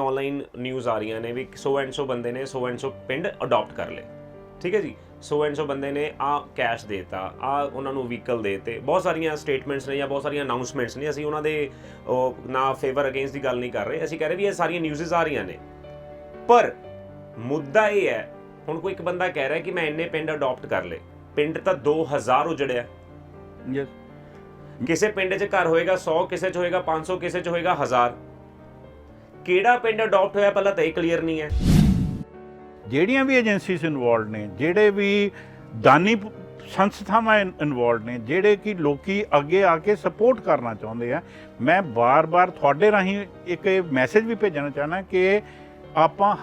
Online news ਆ ਰਹੀਆਂ ਨੇ ਵੀ ਸੋ ਐਂਡ ਸੋ ਬੰਦੇ ਨੇ ਸੋ ਐਂਡ ਸੋ ਪਿੰਡ ਅਡਾਪਟ ਕਰ ਲਏ। ਠੀਕ ਹੈ ਜੀ? ਸੋ ਐਂਡ ਸੋ ਬੰਦੇ ਨੇ ਆ ਕੈਸ਼ ਦੇਤਾ ਆ ਉਹਨਾਂ ਨੂੰ ਵਹੀਕਲ ਦੇਤੇ। ਬਹੁਤ ਸਾਰੀਆਂ ਸਟੇਟਮੈਂਟਸ ਨੇ ਜਾਂ ਬਹੁਤ ਸਾਰੀਆਂ ਅਨਾਉਂਸਮੈਂਟਸ ਨੇ ਅਸੀਂ ਉਹਨਾਂ ਦੇ ਨਾ ਫੇਵਰ ਅਗੇਂਸਟ ਦੀ ਗੱਲ ਨਹੀਂ ਕਰ ਰਹੇ। ਅਸੀਂ ਕਹਿ ਰਹੇ ਵੀ ਇਹ ਸਾਰੀਆਂ ਨਿਊਜ਼ਸ ਆ ਰਹੀਆਂ ਨੇ। ਪਰ ਮੁੱਦਾ ਇਹ ਹੈ ਹੁਣ ਕੋਈ ਇੱਕ ਬੰਦਾ ਕਹਿ ਰਿਹਾ ਕਿ ਮੈਂ ਇੰਨੇ ਪਿੰਡ ਅਡਾਪਟ ਕਰ ਲਏ। ਪਿੰਡ ਤਾਂ 2000 ਉਜੜਿਆ। ਯੈਸ ਕਿਸੇ ਪਿੰਡ 'ਚ ਘਰ ਹੋਏਗਾ 100 ਕਿਸੇ 'ਚ ਹੋਏਗਾ 500 ਕਿਸੇ 'ਚ ਹੋਏਗਾ 1000 ਕਿਹੜਾ ਪਿੰਡ ਅਡਾਪਟ ਹੋਇਆ ਪਹਿਲਾਂ ਤਾਂ ਇਹ ਕਲੀਅਰ ਨਹੀਂ ਹੈ। ਜਿਹੜੀਆਂ ਵੀ ਏਜੰਸੀਜ਼ ਇਨਵੋਲਡ ਨੇ ਜਿਹੜੇ ਵੀ ਦਾਨੀ ਸੰਸਥਾਵਾਂ ਇਨਵੋਲਡ ਨੇ ਜਿਹੜੇ ਕਿ ਲੋਕੀ ਅੱਗੇ ਆ ਕੇ ਸਪੋਰਟ ਕਰਨਾ ਚਾਹੁੰਦੇ ਆ ਮੈਂ ਬਾਰ-ਬਾਰ ਤੁਹਾਡੇ ਰਾਹੀਂ ਇੱਕ ਮੈਸੇਜ ਵੀ ਭੇਜਣਾ ਚਾਹਨਾ ਕਿ ਆਪਾਂ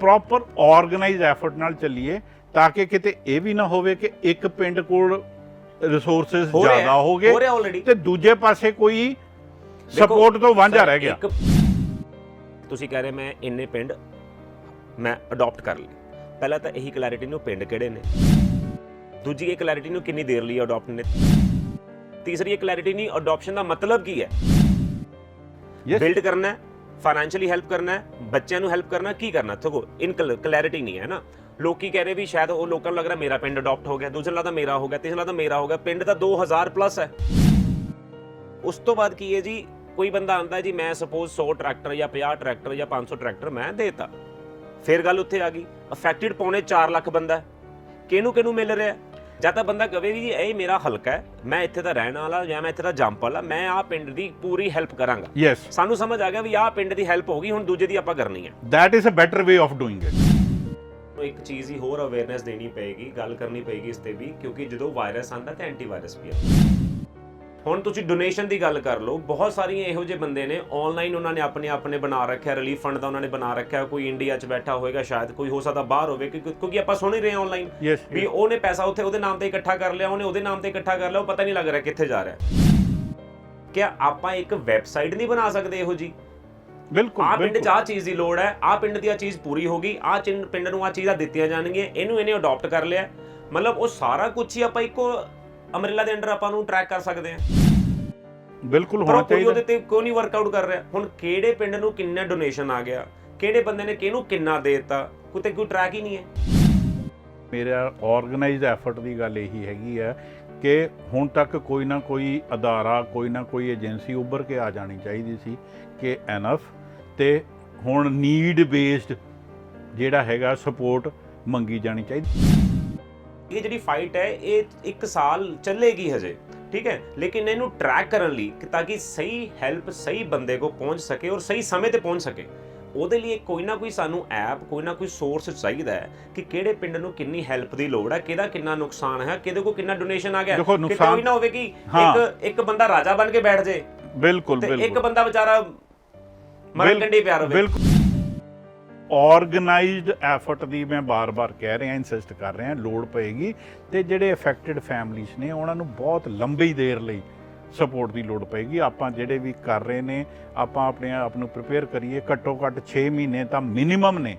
ਪ੍ਰੋਪਰ ਆਰਗੇਨਾਈਜ਼ ਐਫਰਟ ਨਾਲ ਚੱਲੀਏ ਤਾਂ ਕਿ ਕਿਤੇ ਇਹ ਵੀ ਨਾ ਹੋਵੇ ਕਿ ਇੱਕ ਪਿੰਡ ਕੋਲ ਰਿਸੋਰਸਸ ਜ਼ਿਆਦਾ ਹੈ, ਹੋ ਗਏ ਹੋ ਰਿਹਾ ਆਲਰੇਡੀ ਤੇ ਦੂਜੇ ਪਾਸੇ ਕੋਈ ਸਪੋਰਟ ਤੋਂ ਵਾਂਝਾ ਰਹਿ ਗਿਆ। ਤੁਸੀਂ ਕਹਿ ਰਹੇ ਮੈਂ ਇੰਨੇ ਪਿੰਡ ਮੈਂ ਅਡਾਪਟ ਕਰ ਲਏ। ਪਹਿਲਾਂ ਤਾਂ ਇਹੀ ਕਲੈਰਿਟੀ ਨੂੰ ਪਿੰਡ ਕਿਹੜੇ ਨੇ? ਦੂਜੀ ਇਹ ਕਲੈਰਿਟੀ ਨੂੰ ਕਿੰਨੀ ਦੇਰ ਲਈ ਅਡਾਪਟ ਨੇ? ਤੀਸਰੀ ਇਹ ਕਲੈਰਿਟੀ ਨਹੀਂ ਅਡਾਪਸ਼ਨ ਦਾ ਮਤਲਬ ਕੀ ਹੈ. ਬਿਲਡ ਕਰਨਾ ਹੈ ਫਾਈਨੈਂਸ਼ੀਅਲੀ ਹੈਲਪ ਕਰਨਾ ਹੈ ਬੱਚਿਆਂ ਨੂੰ ਹੈਲਪ ਕਰਨਾ ਕੀ ਕਰਨਾ? ਦੇਖੋ ਇਨ ਕਲੈਰਿਟੀ ਨਹੀਂ ਹੈ ਨਾ? ਲੋਕੀ ਕਹਿ ਰਹੇ ਵੀ ਸ਼ਾਇਦ ਉਹ ਲੋਕਾਂ ਨੂੰ ਲੱਗ ਰਿਹਾ ਮੇਰਾ ਪਿੰਡ ਅਡਾਪਟ ਹੋ ਗਿਆ ਦੂਸਰਾ ਲੱਗਦਾ ਮੇਰਾ ਹੋ ਗਿਆ ਤੀਸਰਾ ਲੱਗਦਾ ਮੇਰਾ ਹੋ ਗਿਆ ਪਿੰਡ ਤਾਂ 2000 ਪਲੱਸ ਹੈ। ਉਸ ਤੋਂ ਬਾਅਦ ਕੀ ਹੈ ਜੀ? ਕੋਈ ਬੰਦਾ ਆਂਦਾ ਜੀ ਮੈਂ ਸਪੋਜ਼ 100 ਟਰੈਕਟਰ ਜਾਂ 50 ਟਰੈਕਟਰ ਜਾਂ 500 ਟਰੈਕਟਰ ਮੈਂ ਦੇਤਾ। ਫਿਰ ਗੱਲ ਉੱਥੇ ਆ ਗਈ ਅਫੈਕਟਡ ਪੌਣੇ 4 ਲੱਖ ਬੰਦਾ। ਕਿਹਨੂੰ ਕਿਹਨੂੰ ਮਿਲ ਰਿਹਾ? ਜਾਂ ਤਾਂ ਬੰਦਾ ਕਵੇ ਵੀ ਜੀ ਇਹ ਮੇਰਾ ਹਲਕਾ ਹੈ ਮੈਂ ਇੱਥੇ ਦਾ ਰਹਿਣ ਵਾਲਾ ਜਾਂ ਮੈਂ ਇੱਥੇ ਦਾ ਜੰਪ ਵਾਲਾ ਮੈਂ ਆਹ ਪਿੰਡ ਦੀ ਪੂਰੀ ਹੈਲਪ ਕਰਾਂਗਾ। ਯੈਸ ਸਾਨੂੰ ਸਮਝ ਆ ਗਿਆ ਵੀ ਆਹ ਪਿੰਡ ਦੀ ਹੈਲਪ ਹੋ ਗਈ ਹੁਣ ਦੂਜੇ ਦੀ ਆਪਾਂ ਕਰਨੀ ਹੈ। Is a better way of doing it. ਨੂੰ ਇੱਕ ਚੀਜ਼ ਹੀ ਹੋਰ ਅਵੇਅਰਨੈਸ ਦੇਣੀ ਪਏਗੀ ਗੱਲ ਕਰਨੀ ਪਏਗੀ ਇਸ ਤੇ ਵੀ ਕਿਉਂਕਿ ਜਦੋਂ ਵਾਇਰਸ ਆਂਦਾ ਤਾਂ ਐਂਟੀਵਾਇਰਸ ਵੀ ਆਂਦਾ ਹੁਣ ਤੁਸੀਂ ਡੋਨੇਸ਼ਨ ਦੀ ਗੱਲ ਕਰ ਲਓ ਬਹੁਤ ਸਾਰੀਆਂ ਇਹੋ ਜਿਹੇ ਬੰਦੇ ਨੇ ਆਨਲਾਈਨ ਉਹਨਾਂ ਨੇ ਆਪਣੇ ਆਪਣੇ ਬਣਾ ਰੱਖਿਆ ਰਿਲੀਫ ਫੰਡ ਦਾ ਉਹਨਾਂ ਨੇ ਬਣਾ ਰੱਖਿਆ ਕੋਈ ਇੰਡੀਆ 'ਚ ਬੈਠਾ ਹੋਵੇਗਾ ਸ਼ਾਇਦ ਕੋਈ ਹੋ ਸਕਦਾ ਬਾਹਰ ਹੋਵੇ ਕਿਉਂਕਿ ਆਪਾਂ ਸੁਣ ਹੀ ਰਹੇ ਹਾਂ ਆਨਲਾਈਨ ਵੀ ਉਹਨੇ ਪੈਸਾ ਉੱਥੇ ਉਹਦੇ ਨਾਮ ਤੇ ਇਕੱਠਾ ਕਰ ਲਿਆ ਉਹਨੇ ਉਹਦੇ ਨਾਮ ਤੇ ਇਕੱਠਾ ਕਰ ਲਿਆ ਉਹ ਪਤਾ ਨਹੀਂ ਲੱਗ ਰਿਹਾ ਕਿੱਥੇ ਜਾ ਰਿਹਾ। ਕਿਆ ਆਪਾਂ ਇੱਕ ਵੈਬਸਾਈਟ ਨਹੀਂ ਬਣਾ ਸਕਦੇ ਇਹੋ ਜੀ ਬਿਲਕੁਲ ਆ ਪਿੰਡ 'ਚ ਆਹ ਚੀਜ਼ ਦੀ ਲੋੜ ਹੈ ਆ ਪਿੰਡ ਦੀ ਆ ਚੀਜ਼ ਪੂਰੀ ਹੋ ਗਈ ਆ ਪਿੰਡ ਨੂੰ ਆ ਚੀਜ਼ਾਂ ਦਿੱਤੀਆਂ ਜਾਣਗੀਆਂ ਇਹਨੂੰ ਇਹਨੇ ਅਡਾਪਟ ਕਰ ਲਿਆ। ਮਤਲਬ ਉਹ ਸਾਰਾ ਕੁਝ ਹੀ ਆਪਾਂ ਇੱਕੋ ਅਮਰੇਲਾ ਦੇ ਅੰਡਰ ਆਪਾਂ ਨੂੰ ਟਰੈਕ ਕਰ ਸਕਦੇ ਹਾਂ। ਬਿਲਕੁਲ ਹੋਣਾ ਕੋਈ ਉਹਦੇ ਚਾਹੀਦਾ ਤੇ ਕੋਈ ਨਹੀਂ ਵਰਕਆਊਟ ਕਰ ਰਿਹਾ। ਹੁਣ ਕਿਹੜੇ ਪਿੰਡ ਨੂੰ ਕਿੰਨਾ ਡੋਨੇਸ਼ਨ ਆ ਗਿਆ? ਕਿਹੜੇ ਬੰਦੇ ਨੇ ਕਿਹਨੂੰ ਕਿੰਨਾ ਦੇ ਦਿੱਤਾ? ਕੋਈ ਤੇ ਕੋਈ ਟਰੈਕ ਹੀ ਨਹੀਂ ਹੈ। ਮੇਰਾ ਆਰਗੇਨਾਈਜ਼ਡ ਐਫਰਟ ਦੀ ਗੱਲ ਇਹੀ ਹੈਗੀ ਹੈ ਕਿ ਹੁਣ ਤੱਕ ਕੋਈ ਨਾ ਕੋਈ ਅਦਾਰਾ ਕੋਈ ਨਾ ਕੋਈ ਏਜੰਸੀ ਉੱਭਰ ਕੇ ਆ ਜਾਣੀ ਚਾਹੀਦੀ ਸੀ ਕਿ ਐਨਫ ਤੇ ਹੁਣ ਨੀਡ ਬੇਸਡ ਜਿਹੜਾ ਹੈਗਾ ਸਪੋਰਟ ਮੰਗੀ ਜਾਣੀ ਚਾਹੀਦੀ। ਇਹ ਜਿਹੜੀ ਫਾਈਟ ਹੈ ਇਹ ਇੱਕ ਸਾਲ ਚੱਲੇਗੀ ਹਜੇ ਠੀਕ ਹੈ? ਲੇਕਿਨ ਇਹਨੂੰ ਟਰੈਕ ਕਰਨ ਲਈ ਕਿ ਤਾਂ ਕਿ ਸਹੀ ਹੈਲਪ ਸਹੀ ਬੰਦੇ ਕੋ ਪਹੁੰਚ ਸਕੇ ਔਰ ਸਹੀ ਸਮੇਂ ਤੇ ਪਹੁੰਚ ਸਕੇ। ਉਹਦੇ ਲਈ ਕੋਈ ਨਾ ਕੋਈ ਸਾਨੂੰ ਐਪ ਕੋਈ ਨਾ ਕੋਈ ਸੋਰਸ ਚਾਹੀਦਾ ਹੈ ਕਿ ਕਿਹੜੇ ਪਿੰਡ ਨੂੰ ਕਿੰਨੀ ਹੈਲਪ ਦੀ ਲੋੜ ਹੈ ਕਿਹਦਾ ਕਿੰਨਾ ਨੁਕਸਾਨ ਹੈ ਕਿਹਦੇ ਕੋ ਕਿੰਨਾ ਡੋਨੇਸ਼ਨ ਆ ਗਿਆ। ਨੁਕਸਾਨ- ਕੋਈ ਨਾ ਹੋਵੇ ਕਿ। ਇੱਕ ਇੱਕ ਬੰਦਾ ਰਾਜਾ ਬਣ ਕੇ ਬੈਠ ਜੇ ਬਿਲਕੁਲ ਤੇ ਇੱਕ ਬਿਲਕੁਲ। ਬੰਦਾ ਵਿਚਾਰਾ ਮਰਨ ਕੰਢੀ ਪਿਆਰ ਹੋਵੇ। ਬਿਲਕੁਲ। ਆਰਗੇਨਾਈਜ਼ਡ ਐਫਰਟ ਦੀ ਮੈਂ ਬਾਰ-ਬਾਰ ਕਹਿ ਰਿਹਾ, ਇਨਸਿਸਟ ਕਰ ਰਿਹਾ, ਲੋੜ ਪਏਗੀ ਤੇ ਜਿਹੜੇ ਅਫੈਕਟਡ ਫੈਮਲੀਆਂ ਨੇ, ਉਹਨਾਂ ਨੂੰ ਬਹੁਤ ਲੰਬੀ ਦੇਰ ਲਈ ਸਪੋਰਟ ਦੀ ਲੋੜ ਪਏਗੀ। ਆਪਾਂ ਜਿਹੜੇ ਵੀ ਕਰ ਰਹੇ ਨੇ, ਆਪਾਂ ਆਪਣੇ ਆਪ ਨੂੰ ਪ੍ਰਿਪੇਅਰ ਕਰੀਏ ਘੱਟੋ ਘੱਟ 6 ਮਹੀਨੇ ਤਾਂ ਮਿਨੀਮਮ ਨੇ।